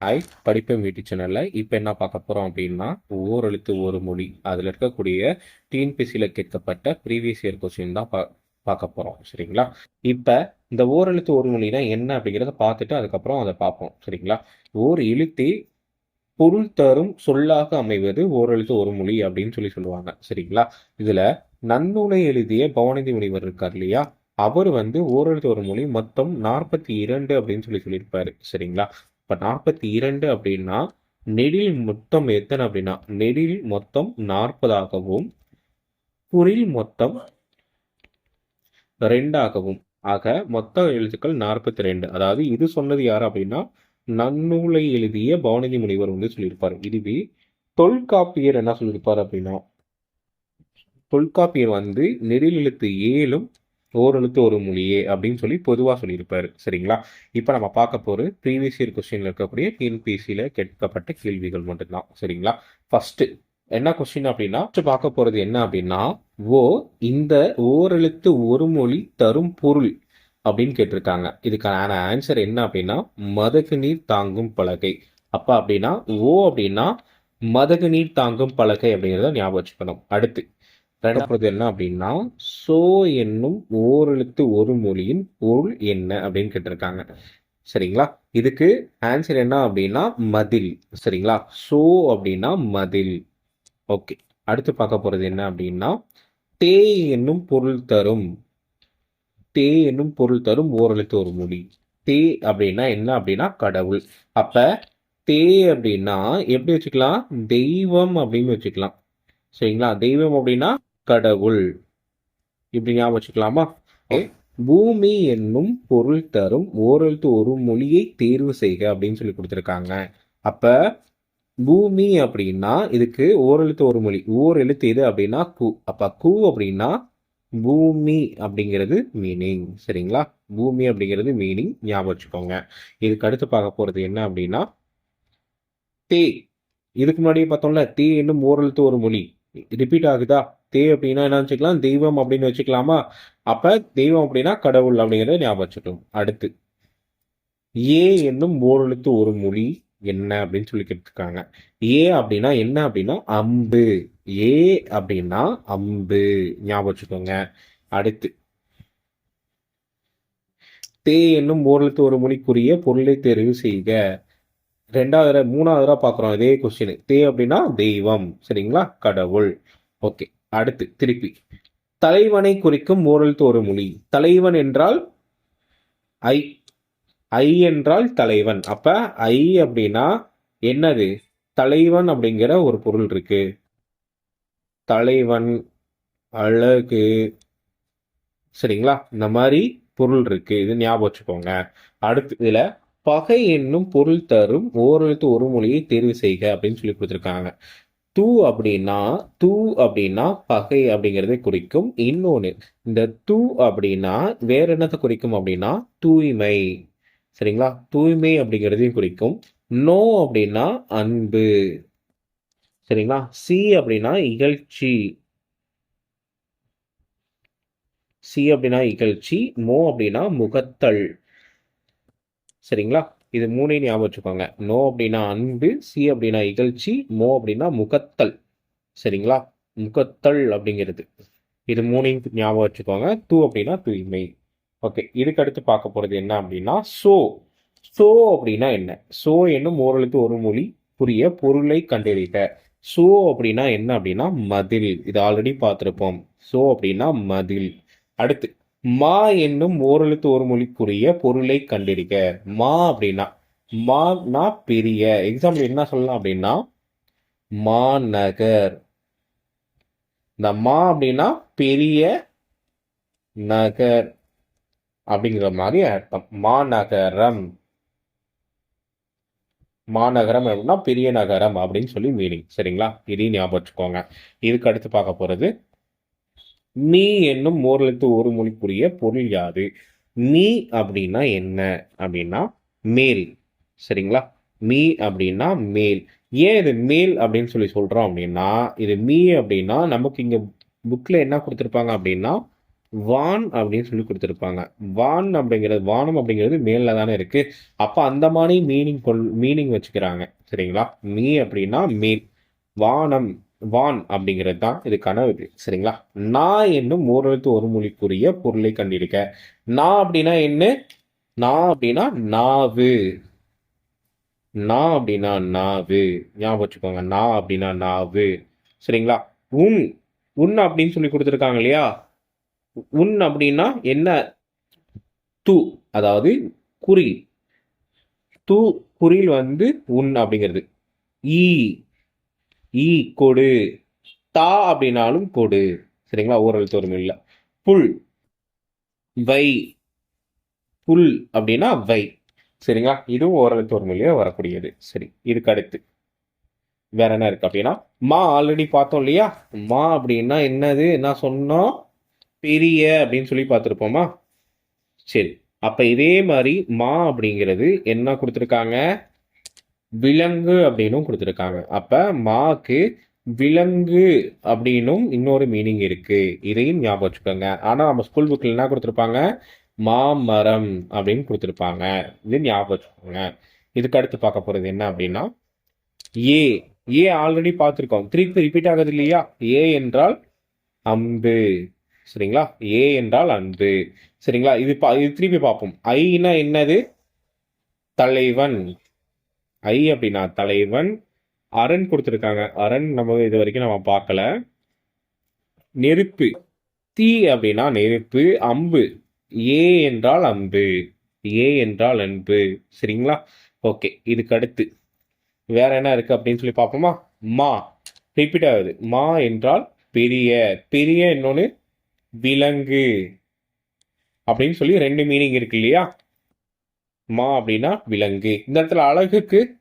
Hi படிப்பேன் வீட்டு சேனலில் இப்போ என்ன பார்க்க போகிறோம் அப்படின்னா ஓரெழுத்து ஒரு மொழி. அதில் இருக்கக்கூடிய டிஎன்பிசியில் கேட்கப்பட்ட ப்ரீவியஸ் இயர் கொஸ்டின் தான் பா பார்க்க போகிறோம் சரிங்களா? இப்போ இந்த ஓரெழுத்து ஒரு மொழினா என்ன அப்படிங்கிறத பார்த்துட்டு அதுக்கப்புறம் அதை பார்ப்போம். சரிங்களா? ஓர் எழுத்தி பொருள் தரும் சொல்லாக அமைவது ஓரெழுத்து ஒரு மொழி அப்படின்னு சொல்லி சொல்லுவாங்க. சரிங்களா? இதில் நன்னூலை எழுதிய பவனந்தி முனிவர் இருக்கார் இல்லையா? அவர் வந்து ஓரெழுத்து ஒரு மொழி மொத்தம் நாற்பத்தி இரண்டு அப்படின்னு சொல்லி சொல்லியிருப்பாரு. சரிங்களா? இப்போ நாற்பத்தி இரண்டு அப்படின்னா நெடில் மொத்தம் எத்தனை அப்படின்னா நெடில் மொத்தம் நாற்பதாகவும் குறில் மொத்தம் ரெண்டாகவும். ஆக மொத்த எழுத்துக்கள் நாற்பத்தி ரெண்டு அதாவது இது சொன்னது யார் அப்படின்னா நன்னூலை எழுதிய பவனதி முனிவர் வந்து சொல்லியிருப்பார். இதுவே தொல்காப்பியர் என்ன சொல்லியிருப்பார் அப்படின்னா தொல்காப்பியர் வந்து நெடில் எழுத்து ஏழும் ஓரெழுத்து ஒரு மொழியே அப்படின்னு சொல்லி பொதுவாக சொல்லியிருப்பார். சரிங்களா? இப்போ நம்ம பார்க்க போகிற ப்ரீவியஸ் இயர் கொஸ்டினில் இருக்கக்கூடிய டிஎன்பிசியில் கேட்கப்பட்ட கேள்விகள் மட்டும்தான். சரிங்களா? ஃபர்ஸ்ட் என்ன கொஸ்டின் அப்படின்னா பார்க்க போகிறது என்ன அப்படின்னா ஓ இந்த ஓரெழுத்து ஒரு மொழி தரும் பொருள் அப்படின்னு கேட்டிருக்காங்க. இதுக்கான ஆன்சர் என்ன அப்படின்னா மதகு நீர் தாங்கும் பலகை. அப்போ அப்படின்னா ஓ அப்படின்னா மதகு நீர் தாங்கும் பலகை அப்படிங்கிறத ஞாபகம் வச்சுக்கணும். அடுத்து ரெண்டாவது என்ன அப்படின்னா சோ என்னும் ஓரெழுத்து ஒரு மொழியின் பொருள் என்ன அப்படின்னு கேட்டிருக்காங்க. சரிங்களா? இதுக்கு ஆன்சர் என்ன அப்படின்னா மதில். சரிங்களா? சோ அப்படின்னா மதில். ஓகே. அடுத்து பார்க்க போறது என்ன அப்படின்னா தே என்னும் பொருள் தரும். தே என்னும் பொருள் தரும் ஓரெழுத்து ஒரு மொழி. தே அப்படின்னா என்ன அப்படின்னா கடவுள். அப்ப தே அப்படின்னா எப்படி வச்சுக்கலாம்? தெய்வம் அப்படின்னு வச்சுக்கலாம். சரிங்களா? தெய்வம் அப்படின்னா கடவுள். இப்படி ஞாபகம் வச்சுக்கலாமா? பூமி என்னும் பொருள் தரும் ஓரெழுத்து ஒரு மொழியை தேர்வு செய்க அப்படின்னு சொல்லி கொடுத்துருக்காங்க. அப்ப பூமி அப்படின்னா இதுக்கு ஓரெழுத்து ஒரு மொழி. ஓர் எழுத்து எது அப்படின்னா கு. அப்ப கு அப்படின்னா பூமி அப்படிங்கிறது மீனிங் சரிங்களா? பூமி அப்படிங்கிறது மீனிங் ஞாபகம் வச்சுக்கோங்க. இதுக்கு அடுத்து பார்க்க போறது என்ன அப்படின்னா தே. இதுக்கு முன்னாடியே பார்த்தோம்ல தே என்னும் ஓரெழுத்து ஒரு மொழி. ரிப்பீட் ஆகுதா? தே அப்படின்னா என்ன வச்சுக்கலாம் தெய்வம் அப்படின்னு வச்சுக்கலாமா? அப்ப தெய்வம் அப்படின்னா கடவுள் அப்படிங்கிறத ஞாபகம் வச்சுக்கணும். அடுத்து ஏ என்னும் ஓரெழுத்து ஒரு மொழி என்ன அப்படின்னு சொல்லி கேட்டிருக்காங்க. ஏ அப்படின்னா என்ன அப்படின்னா அம்பு. ஏ அப்படின்னா அம்பு. ஞாபகம் வச்சுக்கோங்க. அடுத்து தே என்னும் ஓரெழுத்து ஒரு மொழிக்குரிய பொருளை தெரிவு செய்க. ரெண்டாவது மூணாவது தடவை பார்க்குறோம் இதே கொஸ்டின் தே அப்படின்னா தெய்வம் சரிங்களா? கடவுள். ஓகே. அடுத்து திருப்பி. தலைவனை குறிக்கும் ஓரெழுத்து ஒரு மொழி. தலைவன் என்றால் ஐ ஐ என்றால் தலைவன். அப்ப ஐ அப்படின்னா என்னது? தலைவன் அப்படிங்கிற ஒரு பொருள் இருக்கு. தலைவன் அழகு சரிங்களா? இந்த மாதிரி பொருள் இருக்கு. இது ஞாபகம் வச்சுக்கோங்க. அடுத்து இதுல பகை என்னும் பொருள் தரும் ஓரெழுத்து ஒரு மொழியை தேர்வு செய்க அப்படின்னு சொல்லி கொடுத்துருக்காங்க. தூ அப்படின்னா தூ அப்படின்னா பகை அப்படிங்கிறதை குறிக்கும். இன்னொன்று இந்த தூ அப்படின்னா வேற என்னத்தை குறிக்கும் அப்படின்னா தூய்மை. சரிங்களா? தூய்மை அப்படிங்கிறதையும் குறிக்கும். நோ அப்படின்னா அன்பு. சரிங்களா? சி அப்படின்னா இகழ்ச்சி. சி அப்படின்னா இகழ்ச்சி. மோ அப்படின்னா முகத்தல். சரிங்களா? இது மூணையும் ஞாபகம் வச்சுக்கோங்க. நோ அப்படின்னா அன்பு சி அப்படின்னா இகழ்ச்சி மோ அப்படின்னா முகத்தல். சரிங்களா? முகத்தல் அப்படிங்கிறது. இது மூணையும் ஞாபகம் வச்சுக்கோங்க. தூ அப்படின்னா தூய்மை. ஓகே. இதுக்கு அடுத்து பார்க்க போகிறது என்ன அப்படின்னா சோ. சோ அப்படின்னா என்ன? சோ என்னும் ஓரெழுத்து ஒரு மொழி புரிய பொருளை கண்டறிக. சோ அப்படின்னா என்ன அப்படின்னா மதில். இது ஆல்ரெடி பார்த்துருப்போம். சோ அப்படின்னா மதில். அடுத்து மா என்னும் ஓரெழுத்து ஒரு மொழிக்குரிய பொருளை கண்டிருக்க மா அப்படின்னா மானா பெரிய. எக்ஸாம்பிள் என்ன சொல்லலாம் அப்படின்னா மாநகர் இந்த மா அப்படின்னா பெரிய நகர் அப்படிங்கிற மாதிரி அர்த்தம். மாநகரம் மாநகரம் அப்படின்னா பெரிய நகரம் அப்படின்னு சொல்லி மீனிங் சரிங்களா? இதையும் ஞாபகம் வச்சுக்கோங்க. இதுக்கு அடுத்து பார்க்க போறது நீ என்னும் ஓரெழுத்து ஒரு மொழிக்குரிய பொருள் யாது? நீ அப்படின்னா என்ன? அப்படின்னா மேல். சரிங்களா? மீ அப்படின்னா மேல். ஏன் இது மேல் அப்படின்னு சொல்லி சொல்றோம் அப்படின்னா இது மீ அப்படின்னா நமக்கு இங்க புக்ல என்ன கொடுத்துருப்பாங்க அப்படின்னா வான் அப்படின்னு சொல்லி கொடுத்துருப்பாங்க. வான் அப்படிங்கிறது வானம் அப்படிங்கிறது மேல தானே இருக்கு. அப்ப அந்த மாதிரி மீனிங் கொள் மீனிங் வச்சுக்கிறாங்க. சரிங்களா? மீ அப்படின்னா மேல். வானம் வான் அப்படிங்கிறது தான் இதுக்கான இது. சரிங்களா? நான் என்னும் ஓரெழுத்து ஒரு மொழிக்குரிய பொருளை கண்டிருக்க. நான் அப்படின்னா என்ன? நான் அப்படின்னா நாவு. நான் அப்படின்னா நாவு. ஞாபகம் வச்சுக்கோங்க. நான் அப்படின்னா நாவு. சரிங்களா? உன். உன் அப்படின்னு சொல்லி கொடுத்துருக்காங்க இல்லையா? உன் அப்படின்னா என்ன? து. அதாவது குறில் து குறில் வந்து உன் அப்படிங்கிறது. ஈ. ஈ கொடு. தா அப்படின்னாலும் கொடு. சரிங்களா? ஓரல் தோறும் இல்லை புல். வை. புல் அப்படின்னா வை. சரிங்களா? இதுவும் ஓரல் தோறுமொழியே வரக்கூடியது. சரி இதுக்கு அடுத்து. வேற என்ன இருக்கு அப்படின்னா மா ஆல்ரெடி பார்த்தோம் இல்லையா? மா அப்படின்னா என்னது? என்ன சொன்னோம்? பெரிய அப்படின்னு சொல்லி பார்த்துருப்போமா? சரி அப்ப இதே மாதிரி மா அப்படிங்கிறது என்ன கொடுத்துருக்காங்க? விலங்கு அப்படின்னும் கொடுத்துருக்காங்க. அப்போ மாக்கு விலங்கு அப்படின்னும் இன்னொரு மீனிங் இருக்கு. இதையும் ஞாபகம் வச்சுக்கோங்க. ஆனால் நம்ம ஸ்கூல் புக்கில் என்ன கொடுத்துருப்பாங்க? மாமரம் அப்படின்னு கொடுத்துருப்பாங்க. இது ஞாபகம் வச்சுக்கோங்க. இதுக்கு அடுத்து பார்க்க போகிறது என்ன அப்படின்னா ஏ ஏ ஆல்ரெடி பார்த்துருக்கோம். திருப்பி ரிப்பீட் ஆகுது இல்லையா? ஏ என்றால் அம்பு. சரிங்களா? ஏ என்றால் அன்பு. சரிங்களா? இது பா இது திருப்பி பார்ப்போம். ஐனா என்னது? தலைவன். ஐ அப்படின்னா தலைவன். அரண் கொடுத்துருக்காங்க. அரண் நம்ம இது வரைக்கும் நம்ம பார்க்கல. நெருப்பு. தீ அப்படின்னா நெருப்பு. அம்பு. ஏ என்றால் அம்பு. ஏ என்றால் அன்பு. சரிங்களா? ஓகே இதுக்கு அடுத்து. வேற என்ன இருக்கு அப்படின்னு சொல்லி பார்ப்போமா? மா. ரிப்பீட் ஆகுது. மா என்றால் பெரிய. பெரிய இன்னொன்று விலங்கு. அப்படின்னு சொல்லி ரெண்டு மீனிங் இருக்கு இல்லையா? மா அப்படின்னா விலங்கு. இந்த இடத்துல அழகுக்கு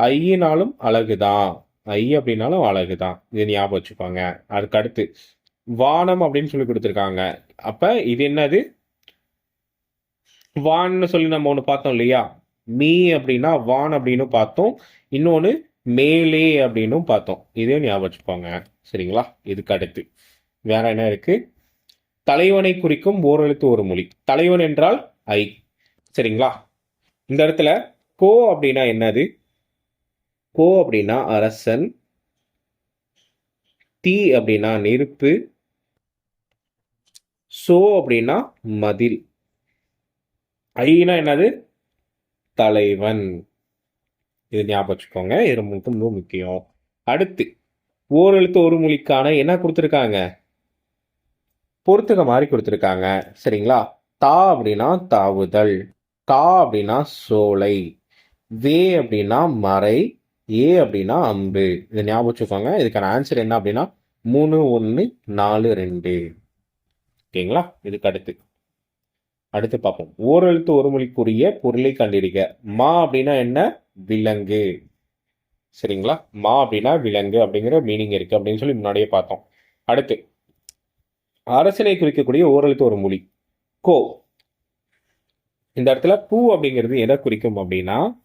ஐயினாலும் அழகுதான். ஐ அப்படின்னாலும் அழகுதான். இது ஞாபகம் வச்சுக்கோங்க. அதுக்கு அடுத்து வானம் அப்படின்னு சொல்லி கொடுத்துருக்காங்க. அப்ப இது என்னது? வான்னு சொல்லி நம்ம ஒன்று பார்த்தோம் இல்லையா? மீ அப்படின்னா வான் அப்படின்னு பார்த்தோம். இன்னொன்று மேலே அப்படின்னும் பார்த்தோம். இதே ஞாபகம் வச்சுக்கோங்க. சரிங்களா? இதுக்கு அடுத்து. வேற என்ன இருக்கு? தலைவனை குறிக்கும் ஓரெழுத்து ஒரு மொழி. தலைவன் என்றால் ஐ. சரிங்களா? இந்த இடத்துல கோ அப்படின்னா என்னது? கோ அப்படின்னா அரசன். தீ அப்படின்னா நெருப்பு. சோ அப்படின்னா மதில். ஐனா என்னது? தலைவன். இது ஞாபகம் வச்சுக்கோங்க. இது ரொம்ப ரொம்ப முக்கியம். அடுத்து ஓரெழுத்து ஒரு மொழிக்கான என்ன கொடுத்துருக்காங்க? பொறுத்துக்க மாதிரி கொடுத்துருக்காங்க. சரிங்களா? தா அப்படின்னா தாவுதல். கா அப்படின்னா சோலை வே அப்படின்னா மறை ஏ அப்படின்னா அம்பு. இதை ஞாபகம் வச்சுக்கோங்க. இதுக்கான ஆன்சர் என்ன அப்படின்னா மூணு ஒன்று நாலு ரெண்டு. ஓகேங்களா? இதுக்கு அடுத்து. அடுத்து பார்ப்போம். ஓரெழுத்து ஒரு மொழிக்குரிய பொருளை கண்டிருக்க மா அப்படின்னா என்ன? விலங்கு. சரிங்களா? மா அப்படின்னா விலங்கு அப்படிங்கிற மீனிங் இருக்கு அப்படின்னு சொல்லி முன்னாடியே பார்த்தோம். அடுத்து. அரசனை குறிக்கக்கூடிய ஓரெழுத்து ஒரு மொழி. கோ. இந்த இடத்துல பூ அப்படிங்கிறது எதை குறிக்கும் அப்படின்னா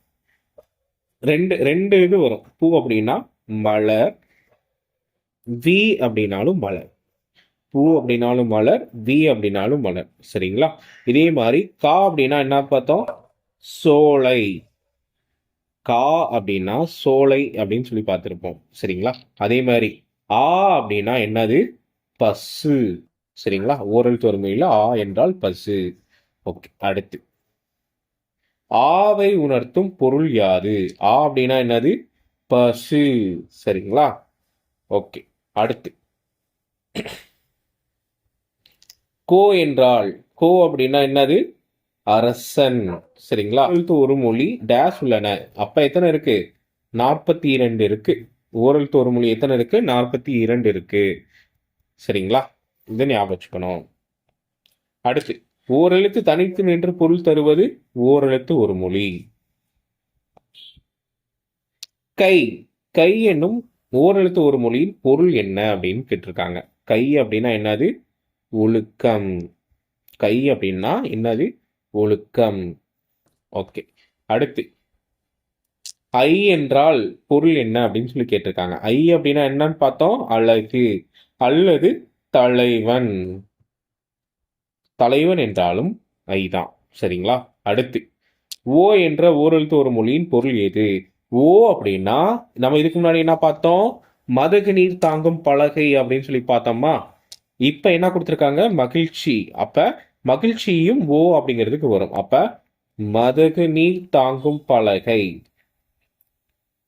ரெண்டு ரெண்டு இது வரும். பூ அப்படின்னா மலர் வி அப்படின்னாலும் மலர். பூ அப்படின்னாலும் மலர் வி அப்படின்னாலும் மலர். சரிங்களா? இதே மாதிரி கா அப்படின்னா என்ன பார்த்தோம்? சோலை. கா அப்படின்னா சோலை அப்படின்னு சொல்லி பார்த்துருப்போம். சரிங்களா? அதே மாதிரி ஆ அப்படின்னா என்னது? பசு. சரிங்களா? ஓரல் தொறுமையில் ஆ என்றால் பசு. ஓகே அடுத்து. ஆவை உணர்த்தும் பொருள் யாது? ஆ அப்படின்னா என்னது? பசு. சரிங்களா? ஓகே அடுத்து. கோ என்றால் கோ அப்படின்னா என்னது? அரசன். சரிங்களா? எழுத்து ஒரு மொழி டேஷ் உள்ளன. அப்ப எத்தனை இருக்கு? நாற்பத்தி இரண்டு இருக்கு ஓரெழுத்து ஒரு மொழி எத்தனை இருக்கு? நாற்பத்தி இரண்டு இருக்கு. சரிங்களா? இதை ஞாபகம் வச்சுக்கணும். அடுத்து. ஓரெழுத்து தனித்து நின்று பொருள் தருவது ஓரெழுத்து ஒரு மொழி. கை. கை என்னும் ஓரெழுத்து ஒரு மொழியின் பொருள் என்ன அப்படின்னு கேட்டிருக்காங்க. கை அப்படின்னா என்னது? ஒழுக்கம். கை அப்படின்னா என்னது? ஒழுக்கம். ஓகே. அடுத்து. ஐ என்றால் பொருள் என்ன அப்படின்னு சொல்லி கேட்டிருக்காங்க. ஐ அப்படின்னா என்னன்னு பார்த்தோம்? அழகு. அல்லது தலைவன். தலைவன் என்றாலும் ஐ தான் சரிங்களா? அடுத்து ஓ என்ற ஓரெழுத்து ஒரு மொழியின் பொருள் எது? ஓ அப்படின்னா நம்ம இதுக்கு முன்னாடி என்ன பார்த்தோம்? மதகு நீர் தாங்கும் பலகை அப்படின்னு சொல்லி பார்த்தோமா? இப்ப என்ன கொடுத்துருக்காங்க? மகிழ்ச்சி. அப்ப மகிழ்ச்சியும் ஓ அப்படிங்கிறதுக்கு வரும். அப்ப மதகு நீர் தாங்கும் பலகை.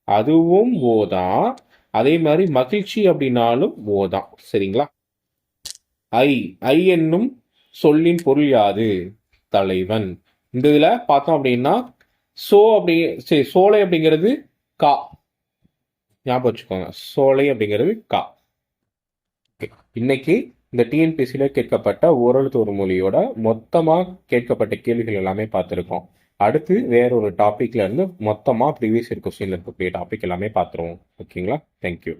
அதுவும் ஓ தான். அதே மாதிரி மகிழ்ச்சி அப்படின்னாலும் ஓ தான். சரிங்களா? ஐ ஐ என்னும் சொல்லின் பொருள் யாது? தலைவன். இந்த இதில் பார்த்தோம் அப்படின்னா சோ அப்படி சரி சோலை அப்படிங்கிறது கா. ஞாபகம் வச்சுக்கோங்க. சோலை அப்படிங்கிறது கா. இன்னைக்கு இந்த டிஎன்பிசியில் கேட்கப்பட்ட ஓரழுத்து ஒரு மொழியோட மொத்தமாக கேட்கப்பட்ட கேள்விகள் எல்லாமே பார்த்துருக்கோம். அடுத்து வேற ஒரு டாப்பிக்ல இருந்து மொத்தமாக ப்ரீவியஸ் இயர் கொஸ்டின்ல இருக்கக்கூடிய டாபிக் எல்லாமே பார்த்துருவோம். ஓகேங்களா? தேங்க்யூ